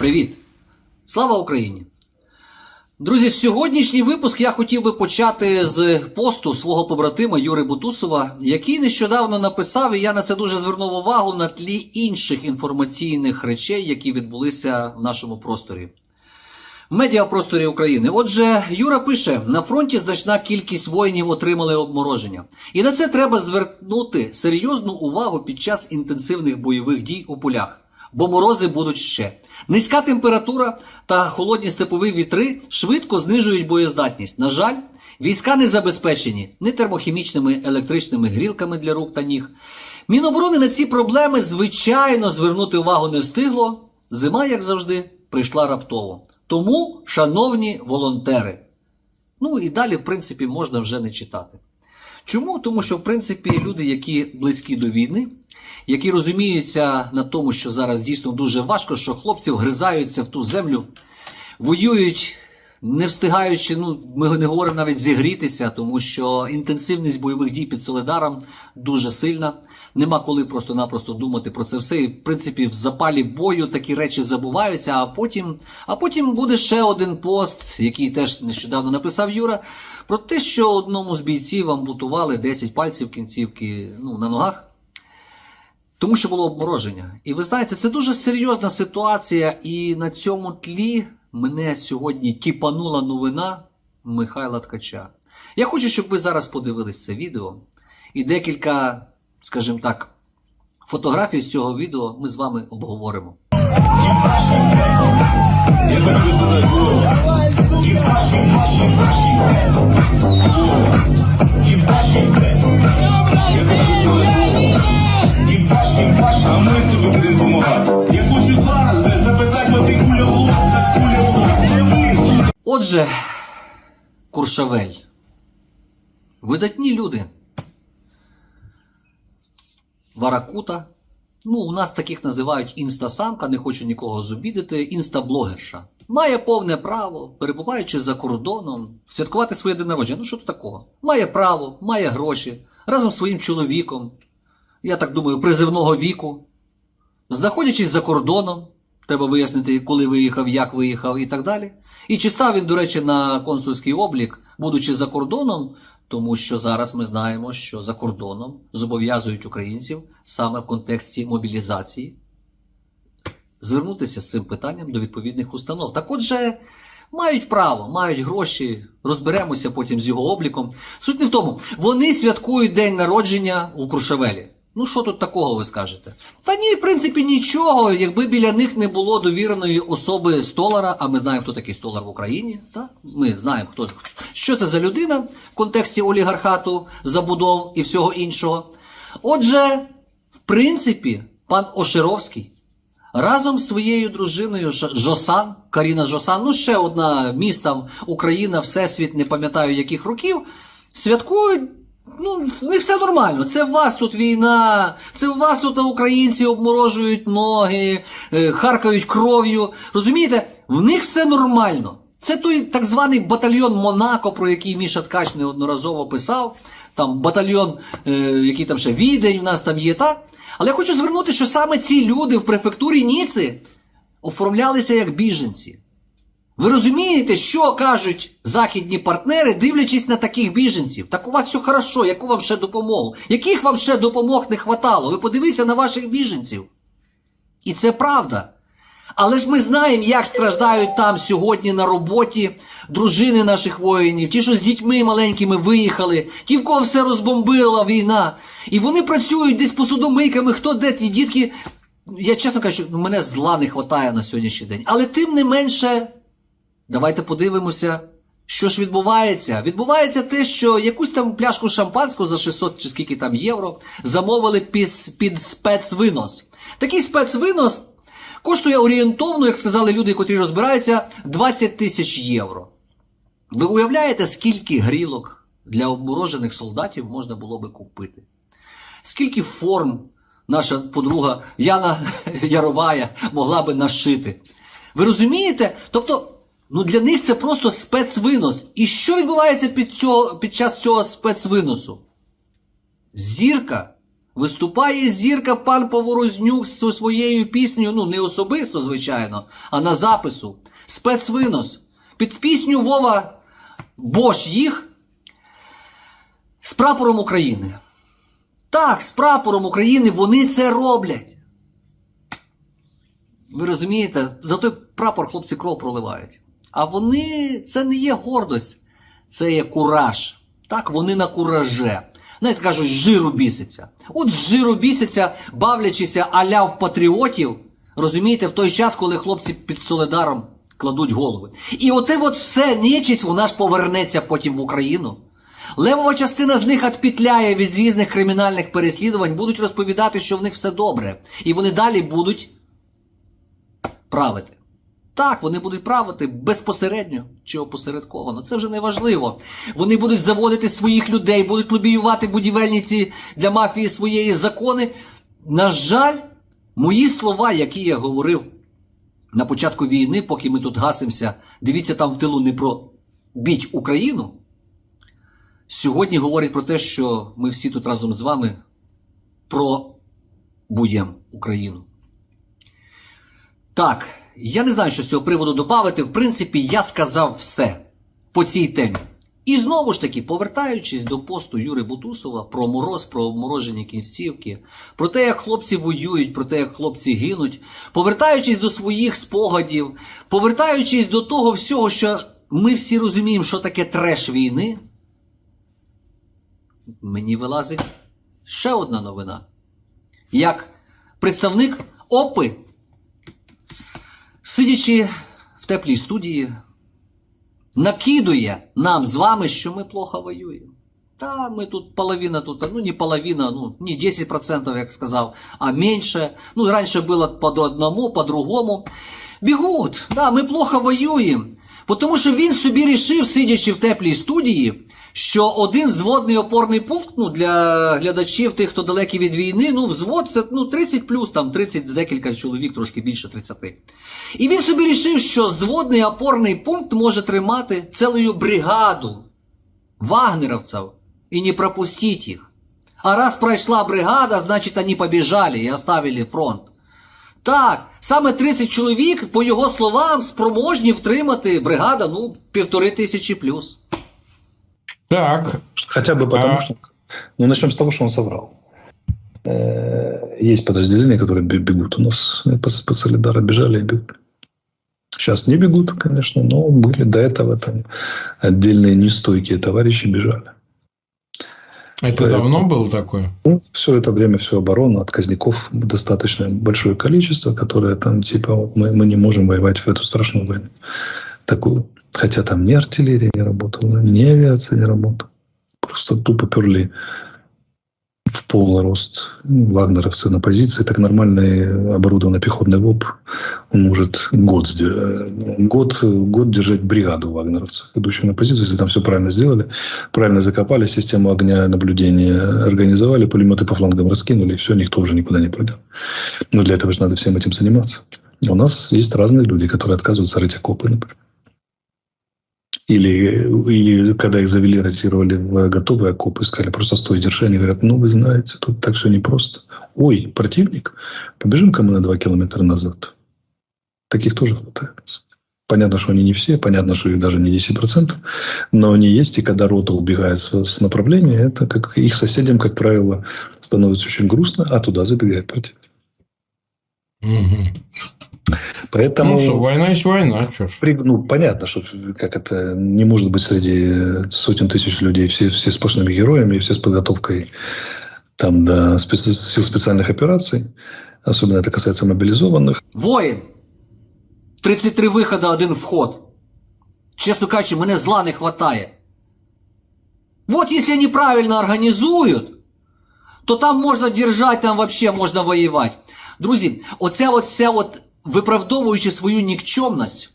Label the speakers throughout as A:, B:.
A: Привіт! Слава Україні! Друзі, сьогоднішній випуск я хотів би почати з посту свого побратима Юри Бутусова, який нещодавно написав, і я на це дуже звернув увагу на тлі інших інформаційних речей, які відбулися в нашому просторі. В медіапросторі України. Отже, Юра пише: на фронті значна кількість воїнів отримали обмороження. І на це треба звернути серйозну увагу під час інтенсивних бойових дій у полях. Бо морози будуть ще. Низька температура та холодні степові вітри швидко знижують боєздатність. На жаль, війська не забезпечені ні термохімічними електричними грілками для рук та ніг. Міноборони на ці проблеми, звичайно, звернути увагу не встигло. Зима, як завжди, прийшла раптово. Тому, шановні волонтери, ну і далі, в принципі, можна вже не читати. Чому? Тому що, в принципі, люди, які близькі до війни, які розуміються на тому, що зараз дійсно дуже важко, що хлопці вгризаються в ту землю, воюють, не встигаючи, ну, ми не говоримо навіть зігрітися, тому що інтенсивність бойових дій під Соледаром дуже сильна. Нема коли просто-напросто думати про це все. І, в принципі, в запалі бою такі речі забуваються, а потім, а потім буде ще один пост, який теж нещодавно написав Юра, про те, що одному з бійців ампутували 10 пальців кінцівки ну, на ногах. Тому що було обмороження. І ви знаєте, це дуже серйозна ситуація, і на цьому тлі мене сьогодні тіпанула новина Михайла Ткача. Я хочу, щоб ви зараз подивились це відео і декілька, скажімо так, фотографій з цього відео ми з вами обговоримо.
B: Я
A: Отже, Куршавель. Видатні люди. Варакута. Ну, у нас таких називають інстасамка, не хочу нікого зобідити, інстаблогерша. Має повне право, перебуваючи за кордоном, святкувати своє день народження. Ну що тут такого? Має право, має гроші, разом з своїм чоловіком, я так думаю, призивного віку, знаходячись за кордоном, треба вияснити, коли виїхав, як виїхав і так далі. І чи став він, до речі, на консульський облік, будучи за кордоном, тому що зараз ми знаємо, що за кордоном зобов'язують українців саме в контексті мобілізації звернутися з цим питанням до відповідних установ. Так отже, мають право, мають гроші, розберемося потім з його обліком. Суть не в тому, вони святкують день народження у Крушевелі. Ну, що тут такого ви скажете? Та ні, в принципі, нічого, якби біля них не було довіреної особи столара, а ми знаємо, хто такий столар в Україні. Так? Ми знаємо, хто що це за людина в контексті олігархату, забудов і всього іншого. Отже, в принципі, пан Ошеровський разом з своєю дружиною Жосан, Каріна Жосан, ну ще одна міста Україна, Всесвіт, не пам'ятаю яких років, святкують. Ну, в них все нормально. Це у вас тут війна, це у вас тут українці обморожують ноги, е, харкають кров'ю. Розумієте, в них все нормально. Це той так званий батальйон Монако, про який Міша Ткач неодноразово писав. Там батальйон, е, який там ще відень, в нас там є, так? Але я хочу звернути, що саме ці люди в префектурі Ніци оформлялися як біженці. Ви розумієте, що кажуть західні партнери, дивлячись на таких біженців? Так у вас все хорошо, яку вам ще допомогу? Яких вам ще допомог не хватало? Ви подивіться на ваших біженців. І це правда. Але ж ми знаємо, як страждають там сьогодні на роботі дружини наших воїнів, ті, що з дітьми маленькими виїхали, ті, в кого все розбомбила війна. І вони працюють десь по судомийками, хто де ті дітки. Я чесно кажу, ну, мене зла не вистачає на сьогоднішній день. Але тим не менше, давайте подивимося, що ж відбувається. Відбувається те, що якусь там пляшку шампанського за 600 чи скільки там євро замовили під, під спецвинос. Такий спецвинос коштує орієнтовно, як сказали люди, котрі розбираються, 20 тисяч євро. Ви уявляєте, скільки грілок для обморожених солдатів можна було би купити? Скільки форм наша подруга Яна Яровая могла би нашити? Ви розумієте? Тобто, ну для них це просто спецвинос. І що відбувається під, цього, під час цього спецвиносу? Зірка Виступає зірка пан Поворознюк зі своєю піснею, ну не особисто, звичайно, а на запису. Спецвинос. Під пісню Вова Бош їх з прапором України. Так, з прапором України вони це роблять. Ви розумієте, за той прапор хлопці кров проливають. А вони це не є гордость, це є кураж. Так, вони на кураже. Знаєте, кажуть, жиру біситься. От жиру біситься, бавлячися аля в патріотів, розумієте, в той час, коли хлопці під Соледаром кладуть голови. І оте от все нечість, вона ж повернеться потім в Україну. Левова частина з них відпітляє від різних кримінальних переслідувань, будуть розповідати, що в них все добре. І вони далі будуть правити. Так, вони будуть правити безпосередньо чи опосередковано. Це вже не важливо. Вони будуть заводити своїх людей, будуть лобіювати будівельні ці для мафії своєї закони. На жаль, мої слова, які я говорив на початку війни, поки ми тут гасимося, дивіться там в тилу не про біть Україну. Сьогодні говорять про те, що ми всі тут разом з вами пробуємо Україну. Так, я не знаю, що з цього приводу додати. В принципі, я сказав все по цій темі. І знову ж таки, повертаючись до посту Юри Бутусова про мороз, про обморожені кінцівки, про те, як хлопці воюють, про те, як хлопці гинуть, повертаючись до своїх спогадів, повертаючись до того всього, що ми всі розуміємо, що таке треш війни, мені вилазить ще одна новина. Як представник ОПИ сидячи в теплій студії, накидує нам з вами, що ми плохо воюємо. Та ми тут половина тут, ну не половина, ну не 10%, як сказав, а меньше. Ну, раніше було по одному, по другому. Бігут, да, ми плохо воюємо. Тому що він собі рішив, сидячи в теплій студії, що один взводний опорний пункт ну, для глядачів, тих, хто далекий від війни, ну, взвод це ну, 30 плюс, там 30 з декілька чоловік, трошки більше 30. І він собі рішив, що взводний опорний пункт може тримати цілою бригаду вагнеровців і не пропустить їх. А раз пройшла бригада, значить вони побіжали і оставили фронт. Так, саме 30 чоловік, по його словам, спроможні втримати бригада, ну, півтори тисячі плюс.
C: Так,
D: Хотя бы потому,
C: А.
D: что... Ну, начнем с того, что он соврал. Э, Есть подразделения, которые бе- бегут у нас э, по, по Солидару, бежали и бегут. Сейчас не бегут, конечно, но были до этого там отдельные нестойкие товарищи бежали.
C: это
D: Поэтому-
C: давно было такое?
D: Ну, все это время, всю оборону, отказников достаточно большое количество, которые там типа вот мы, мы не можем воевать в эту страшную войну. Такую. Хотя там ни артиллерия не работала, ни авиация не работала. Просто тупо перли в полный рост вагнеровцы на позиции. Так нормальный оборудованный пехотный ВОП, он может год, сде- год, год держать бригаду вагнеровцев, идущих на позицию, если там все правильно сделали, правильно закопали, систему огня наблюдения организовали, пулеметы по флангам раскинули, и все, никто уже никуда не пройдет. Но для этого же надо всем этим заниматься. У нас есть разные люди, которые отказываются рыть окопы, например. Или, или когда их завели, ротировали в готовые окопы, сказали, просто стой, держи. Они говорят, ну, вы знаете, тут так все непросто. Ой, противник, побежим-ка мы на два километра назад. Таких тоже хватает. Понятно, что они не все, понятно, что их даже не 10%, но они есть, и когда рота убегает с, с направления, это как их соседям, как правило, становится очень грустно, а туда забегает противник. Поэтому...
C: Ну что, война есть война, что ж.
D: При- ну, понятно, что как это не может быть среди э, сотен тысяч людей все, все сплошными героями, все с подготовкой там, до специ- сил специальных операций. Особенно это касается мобилизованных.
A: Воїн! 33 виходи, один вход. Чесно кажучи, мене зла не хватає. Вот если они правильно організують, то там можна держать, там вообще можна воювати. Друзі, оця от вся от виправдовуючи свою нікчемність,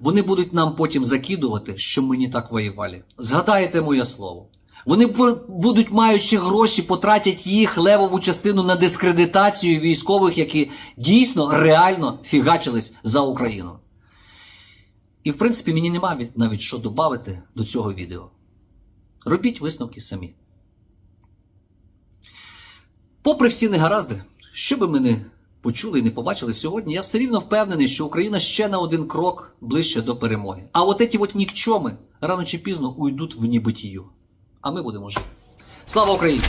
A: вони будуть нам потім закидувати, що ми не так воювали. Згадайте моє слово. Вони будуть, маючи гроші, потратять їх левову частину на дискредитацію військових, які дійсно реально фігачились за Україну. І в принципі мені нема навіть що додати до цього відео. Робіть висновки самі. Попри всі негаразди, що би ми не почули і не побачили сьогодні, я все рівно впевнений, що Україна ще на один крок ближче до перемоги. А от ці от нікчоми рано чи пізно уйдуть в нібитію. А ми будемо жити. Слава Україні!